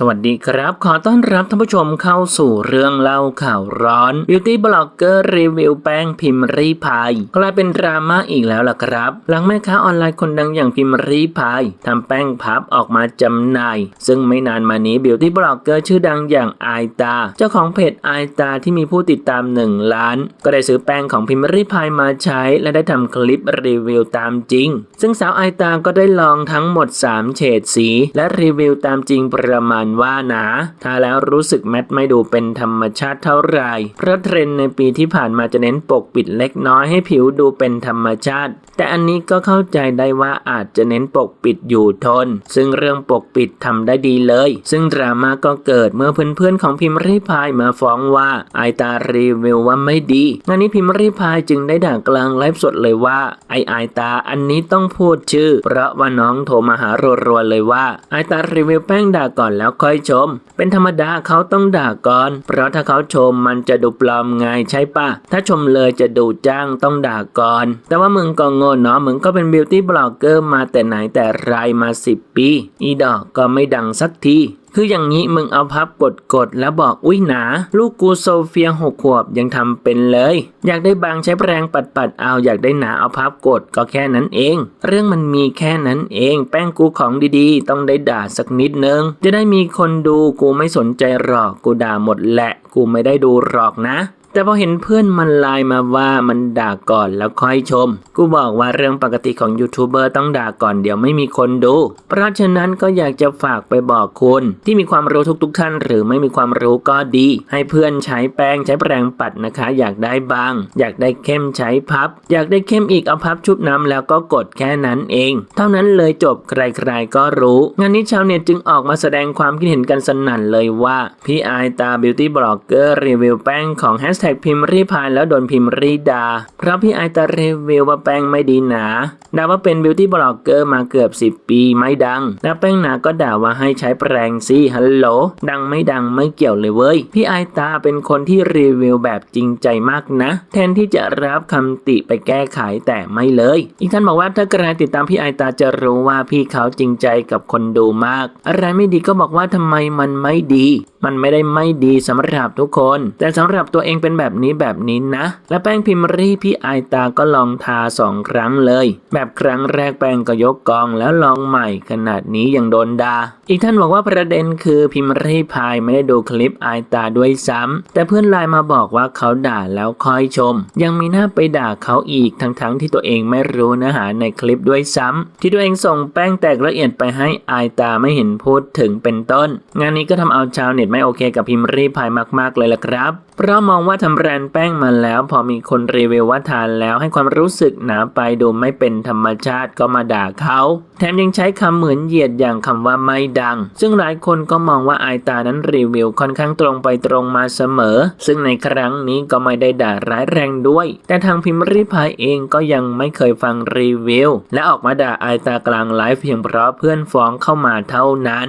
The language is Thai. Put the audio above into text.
สวัสดีครับ ขอต้อนรับท่านผู้ชมเข้าสู่เรื่องเล่าข่าวร้อน Beauty Blogger รีวิวแป้งพิมรีพายกลายเป็นดราม่าอีกแล้วล่ะครับ หลังแม่ค้าออนไลน์คนดังอย่างพิมรีพายทำแป้งพับออกมาจำหน่าย ซึ่งไม่นานมานี้ Beauty Blogger ชื่อดังอย่างไอตา เจ้าของเพจไอตาที่มีผู้ติดตาม 1 ล้าน ก็ได้ซื้อแป้งของพิมรีพายมาใช้ และได้ทำคลิปรีวิวตามจริง ซึ่งสาวไอตาก็ได้ลองทั้งหมด 3 เฉดสี และรีวิวตามจริงประมาณว่าหนาทาแล้วรู้สึกแมทไม่ดูเป็นธรรมชาติเท่าไหร่เพราะเทรนด์ในปีที่ผ่านมาจะเน้นปกปิดเล็กน้อยให้ผิวดูเป็นธรรมชาติ แต่อันนี้ก็เข้าใจได้ว่าอาจจะเน้นปกปิดอยู่ทน ซึ่งเรื่องปกปิดทำได้ดีเลย ซึ่งดราม่าก็เกิดเมื่อเพื่อนๆของพิมพ์รีพายมาฟ้องว่าไอตารีวิวว่าไม่ดีงานนี้พิมพ์รีพายจึงได้ด่ากลางไลฟ์สดเลยว่าไอไอตาอันนี้ต้องพูดชื่อ เพราะว่าน้องโทรมาหารัวๆเลยว่าไอตารีวิวแป้งด่าก่อนแล้วค่อยชม เป็นธรรมดาเขาต้องด่าก่อน เพราะถ้าเขาชมมันจะดูปลอมไงใช่ปะถ้าชมเลยจะดูจ้างต้องด่าก่อน แต่ว่ามึงก็โง่เนาะมึงก็เป็นบิวตี้บล็อกเกอร์มาแต่ไหนแต่ไรมา10ปี อีดอกก็ไม่ดังสักที คืออย่างนี้มึงเอาพับกดกดแล้วบอกอุ้ยหนา ลูกกูโซเฟียหกขวบยังทำเป็นเลย อยากได้บางใช้แปรงปัดปัดเอาอยากได้หนาเอาพับกดก็แค่นั้นเอง เรื่องมันมีแค่นั้นเอง แป้งกูของดีๆ ต้องได้ด่าสักนิดนึง จะได้มีคนดูกูไม่สนใจหรอกกูด่าหมดแหละ กูไม่ได้ดูหรอกนะ แต่พอเห็นเพื่อนมันไลน์มาว่ามันด่าก่อนแล้วค่อยชม กูบอกว่าเรื่องปกติของยูทูบเบอร์ต้องด่าก่อนเดี๋ยวไม่มีคนดู เพราะฉะนั้นก็อยากจะฝากไปบอกคุณที่มีความรู้ทุกๆทท่าน หรือไม่มีความรู้ก็ดี ให้เพื่อนใช้แป้งใช้แปรงปัดนะคะ อยากได้บาง อยากได้เข้มใช้พับ อยากได้เข้มอีกเอาพับชุบน้ำแล้วก็กดแค่นั้นเอง เท่านั้นเลยจบใครๆก็รู้ งานนี้ชาวเน็ตจึงออกมาแสดงความคิดเห็นกันสนั่นเลยว่าพี่ไอตาบิวตี้บล็อกเกอร์รีวิวแป้งของแฮชแท็กพิมพ์รีพายแล้วโดนพิมพ์รีดา เพราะพี่ไอตารีวิวว่าแป้งไม่ดีหนาด่าว่าเป็นบิวตี้บล็อกเกอร์มาเกือบ 10 ปีไม่ดังแล้วแป้งหนาก็ด่าว่าให้ใช้แปรงสิฮัลโหลดังไม่ดังไม่เกี่ยวเลยเว้ย พี่ไอตาเป็นคนที่รีวิวแบบจริงใจมากนะ แทนที่จะรับคำติไปแก้ไขแต่ไม่เลย อีกท่านบอกว่าถ้าใครติดตามพี่ไอตาจะรู้ว่าพี่เขาจริงใจกับคนดูมาก อะไรไม่ดีก็บอกว่าทำไมมันไม่ดีมันไม่ได้ไม่ดีสำหรับทุกคน แต่สำหรับตัวเองเป็นแบบนี้แบบนี้นะ และแป้งพิมพ์รีพี่ไอตาก็ลองทาสองครั้งเลย แบบครั้งแรกแป้งก็ยกกองแล้วลองใหม่ขนาดนี้ยังโดนดา่าอีกท่านบอกว่าประเด็นคือพิมพ์รีพายไม่ได้ดูคลิปไอตาด้วยซ้ำแต่เพื่อนไลน์มาบอกว่าเขาด่าแล้วคอยชม ยังมีหน้าไปด่าเขาอีกทั้งๆที่ตัวเองไม่รู้เนื้อหาในคลิปด้วยซ้ำที่ตัวเองส่งแป้งแตกละเอียดไปให้ไอตาไม่เห็นพูดถึงเป็นต้น งานนี้ก็ทำเอาชาวเน็ตไม่โอเคกับพิมพ์รีพายมากๆเลยล่ะครับ เพราะมองว่าทำแบรนด์แป้งมาแล้ว พอมีคนรีวิวว่าทานแล้วให้ความรู้สึกหนาไปดูไม่เป็นธรรมชาติก็มาด่าเขาแถมยังใช้คำเหมือนเหยียดอย่างคำว่าไม่ดัง ซึ่งหลายคนก็มองว่าไอตานั้นรีวิวค่อนข้างตรงไปตรงมาเสมอ ซึ่งในครั้งนี้ก็ไม่ได้ด่าร้ายแรงด้วย แต่ทางพิมพ์รีพายเองก็ยังไม่เคยฟังรีวิว และออกมาด่าไอตากลางไลฟ์เพียงเพราะเพื่อนฟ้องเข้ามาเท่านั้น